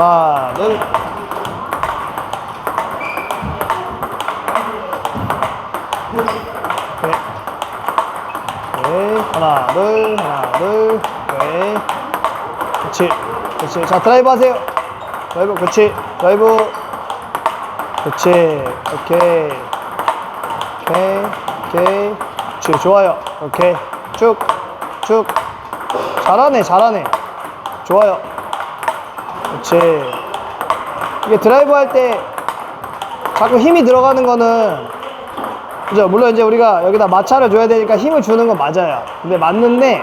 하나, 둘. 네. 네. 하나, 둘, 하나, 둘. 네. 그렇지. 그렇지. 자, 드라이브 하세요. 드라이브, 그렇지. 드라이브. 그렇지. 오케이. 오케이. 오케이. 그렇지. 좋아요. 오케이. 쭉. 쭉. 잘하네, 잘하네. 좋아요. 그렇지. 이게 드라이브 할 때 자꾸 힘이 들어가는 거는 그죠? 물론 이제 우리가 여기다 마찰을 줘야 되니까 힘을 주는 건 맞아요. 근데 맞는데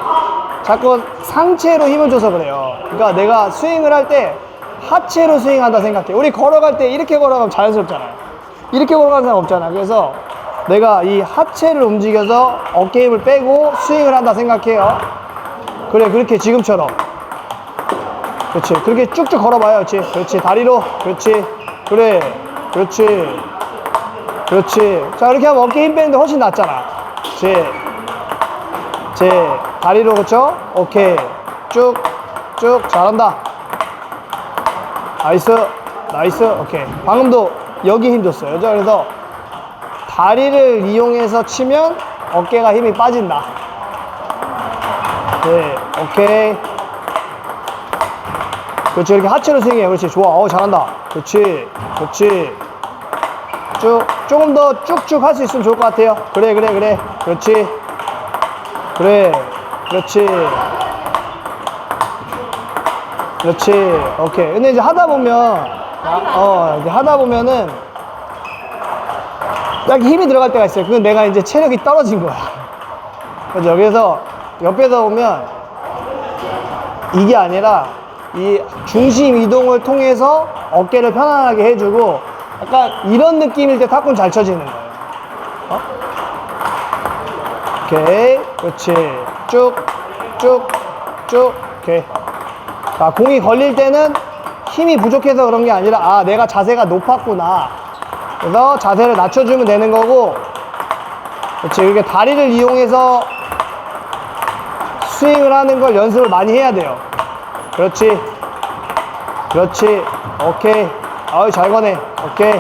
자꾸 상체로 힘을 줘서 그래요. 그러니까 내가 스윙을 할 때 하체로 스윙한다 생각해. 우리 걸어갈 때 이렇게 걸어가면 자연스럽잖아요. 이렇게 걸어가는 사람 없잖아. 그래서 내가 이 하체를 움직여서 어깨 힘을 빼고 스윙을 한다 생각해요. 그래, 그렇게 지금처럼. 그렇지. 그렇게 쭉쭉 걸어봐요. 그렇지. 그렇지. 다리로. 그렇지. 그래. 그렇지. 그렇지. 자, 이렇게 하면 어깨 힘 빼는데 훨씬 낫잖아. 그렇지. 제 다리로 그쵸? 오케이. 쭉, 쭉. 잘한다. 나이스. 나이스. 오케이. 방금도 여기 힘 줬어요. 그죠? 그래서 다리를 이용해서 치면 어깨가 힘이 빠진다. 네. 오케이. 그렇지 이렇게 하체로 스윙해. 그렇지 좋아. 어 잘한다. 그렇지 그렇지. 쭉 조금 더 쭉쭉 할 수 있으면 좋을 것 같아요. 그래 그래 그래. 그렇지. 그래 그렇지. 그렇지. 오케이. 근데 이제 하다 보면 어 이제 하다 보면은 딱 힘이 들어갈 때가 있어요. 그건 내가 이제 체력이 떨어진 거야. 그래서 옆에서 보면 이게 아니라 이 중심 이동을 통해서 어깨를 편안하게 해주고 약간 이런 느낌일 때 탁구는 잘 쳐지는 거예요. 어? 오케이. 그렇지. 쭉, 쭉, 쭉. 오케이. 자, 공이 걸릴 때는 힘이 부족해서 그런 게 아니라 아, 내가 자세가 높았구나. 그래서 자세를 낮춰주면 되는 거고 그렇지. 이렇게 다리를 이용해서 스윙을 하는 걸 연습을 많이 해야 돼요. 그렇지. 그렇지. 오케이. 아유, 잘 거네. 오케이.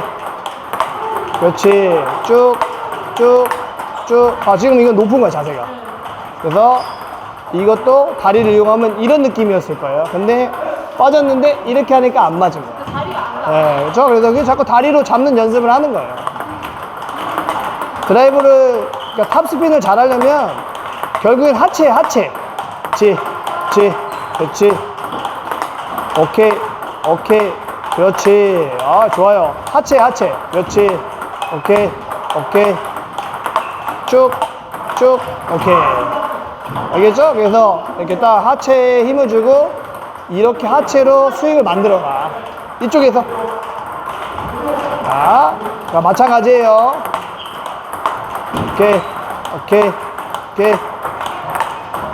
그렇지. 쭉, 쭉, 쭉. 아, 지금 이건 높은 거야, 자세가. 그래서 이것도 다리를 이용하면 이런 느낌이었을 거예요. 근데 빠졌는데 이렇게 하니까 안 맞은 거예요. 네, 그렇죠. 그래서 자꾸 다리로 잡는 연습을 하는 거예요. 드라이브를, 그러니까 탑스핀을 잘 하려면 결국엔 하체, 하체. 지, 지, 그렇지. 오케이, 오케이, 그렇지. 아, 좋아요. 하체, 하체. 그렇지. 오케이, 오케이. 쭉, 쭉, 오케이. 알겠죠? 그래서 이렇게 딱 하체에 힘을 주고 이렇게 하체로 스윙을 만들어 가. 이쪽에서. 자, 자, 마찬가지예요. 오케이, 오케이, 오케이.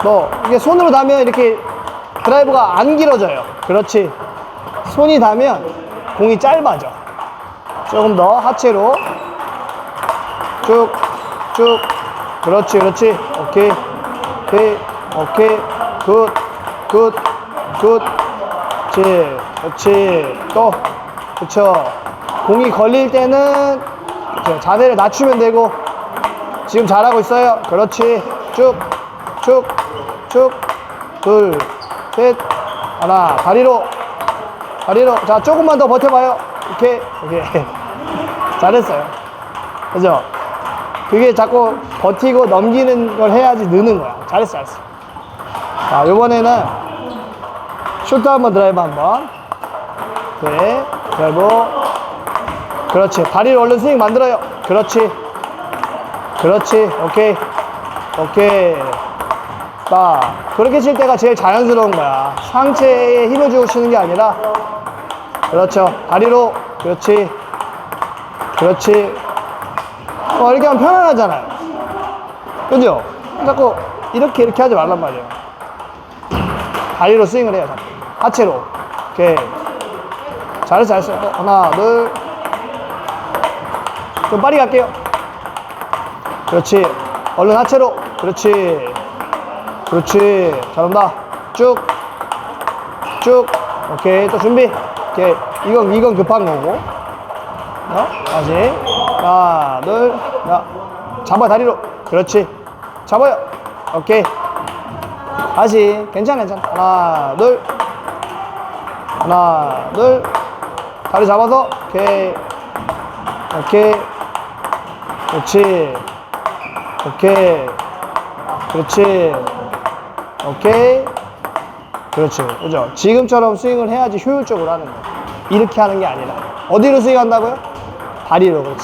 뭐, 이게 손으로 닿으면 이렇게 드라이브가 안 길어져요. 그렇지. 손이 닿으면 공이 짧아져. 조금 더 하체로 쭉, 쭉. 그렇지, 그렇지. 오케이, 오케이, 오케이. 굿, 굿, 굿. 그렇지, 그렇지. 또, 그쵸. 공이 걸릴 때는 그쵸. 자세를 낮추면 되고 지금 잘하고 있어요. 그렇지. 쭉, 쭉, 쭉. 둘, 셋, 하나, 다리로, 다리로. 자, 조금만 더 버텨봐요. 오케이, 오케이. 잘했어요. 그죠? 그게 자꾸 버티고 넘기는 걸 해야지 느는 거야. 잘했어, 잘했어. 자, 요번에는 슈트 한번 드라이브 한번. 네, 드라이브. 그렇지. 다리를 얼른 스윙 만들어요. 그렇지. 그렇지. 오케이. 오케이. 딱. 그렇게 칠 때가 제일 자연스러운 거야. 상체에 힘을 주고 치는 게 아니라. 그렇죠. 다리로. 그렇지. 그렇지. 어, 이렇게 하면 편안하잖아요. 그죠? 자꾸 이렇게 이렇게 하지 말란 말이에요. 다리로 스윙을 해요. 하체로. 오케이. 잘했어, 잘했어. 어, 하나, 둘. 좀 빨리 갈게요. 그렇지. 얼른 하체로. 그렇지. 그렇지. 잘한다. 쭉. 쭉. 오케이. 또 준비. 오케이. 이건, 이건 급한 거고. 어? 다시. 하나, 둘, 자. 잡아, 다리로. 그렇지. 잡아요. 오케이. 다시. 괜찮아, 괜찮아. 하나, 둘. 하나, 둘. 다리 잡아서. 오케이. 오케이. 그렇지. 오케이. 그렇지. 오케이. 그렇지. 그죠? 지금처럼 스윙을 해야지 효율적으로 하는 거야. 이렇게 하는 게 아니라. 어디로 스윙한다고요? 다리로. 그렇지.